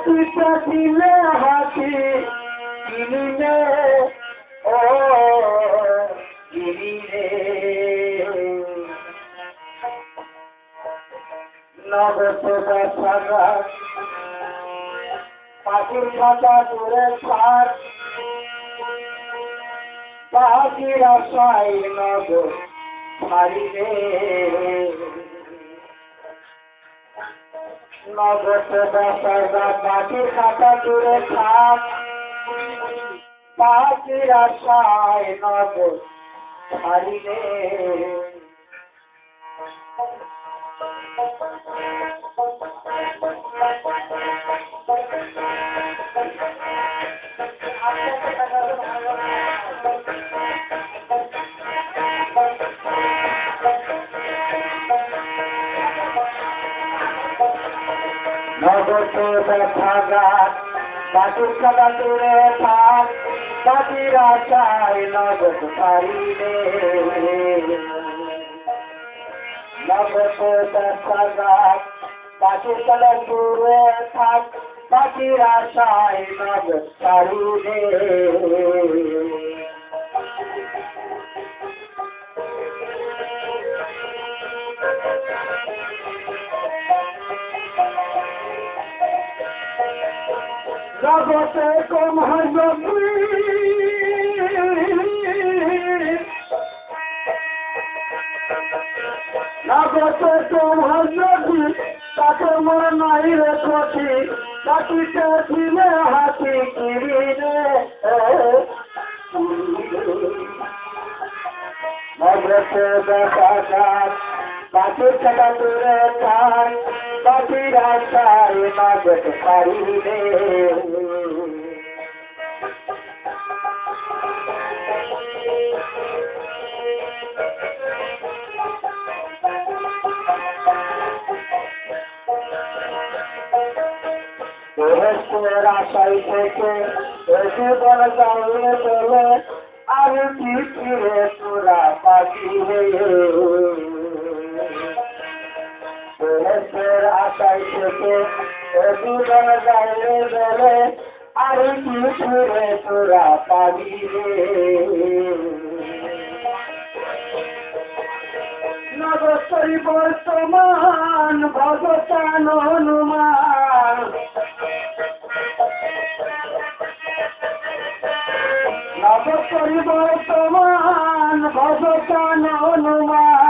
হাতিটা দিলে পাখির খাতা দূরে থাক পাখির আশায় নবসদা সাগা পাখির খাতা দূরে থাক। পাখির আশায় নব ছাড়িবে দেখা গাছ বাটুর কাদা দূরে থাক বাটির আশায় নগদ নগদ দেখা গাছ বাটুর কাদা দূরে থাক বাটির পারিলে জগতে কম জগতে কম হাজবি তাকে মর নাই রে কঠি কাটিতে ছিলে হাতি কিরিনে নগতে দেখা গাছ বাকির টাকা দূরে বাকির আশায় নগদ পারিলে বেহেস্তের আশাই থেকে জীবন জানিয়ে চলে আর কি তোরা পাখি বেহেস্তের জীবন জানিয়ে চলে আর কি ফিরে তোরা পাবি নবস্তরী বর্তমান ভগতান হনুমান নবস্তরী বর্তমান ভগতান হনুমান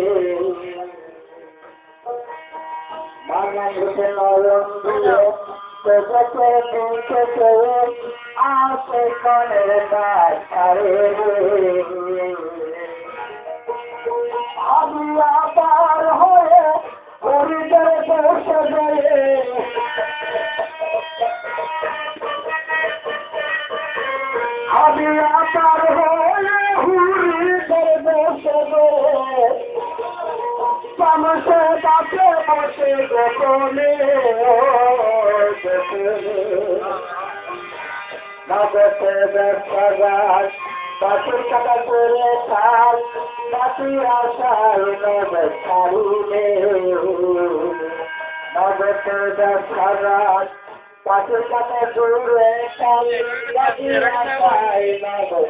আমি আবার হয়ে হরিদের বসে গয়ে চামচে কাছে বসে গোপনে ব্যবসা গাছ বাসুর টাকা করে খাস বাসি আশায় নগদে ব্যবসা গাছ বাসুর টাকা করে খাস বাসি আশায় নগদ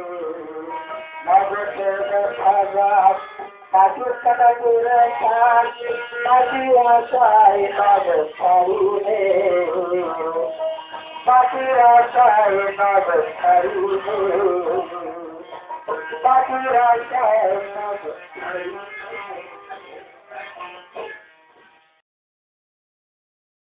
দেখা যাক পাখির কাটা দূরে থাক পাখির আশায় নব ছাড়িয়ে পাখির আশায় নব ছাড়িয়ে পাখির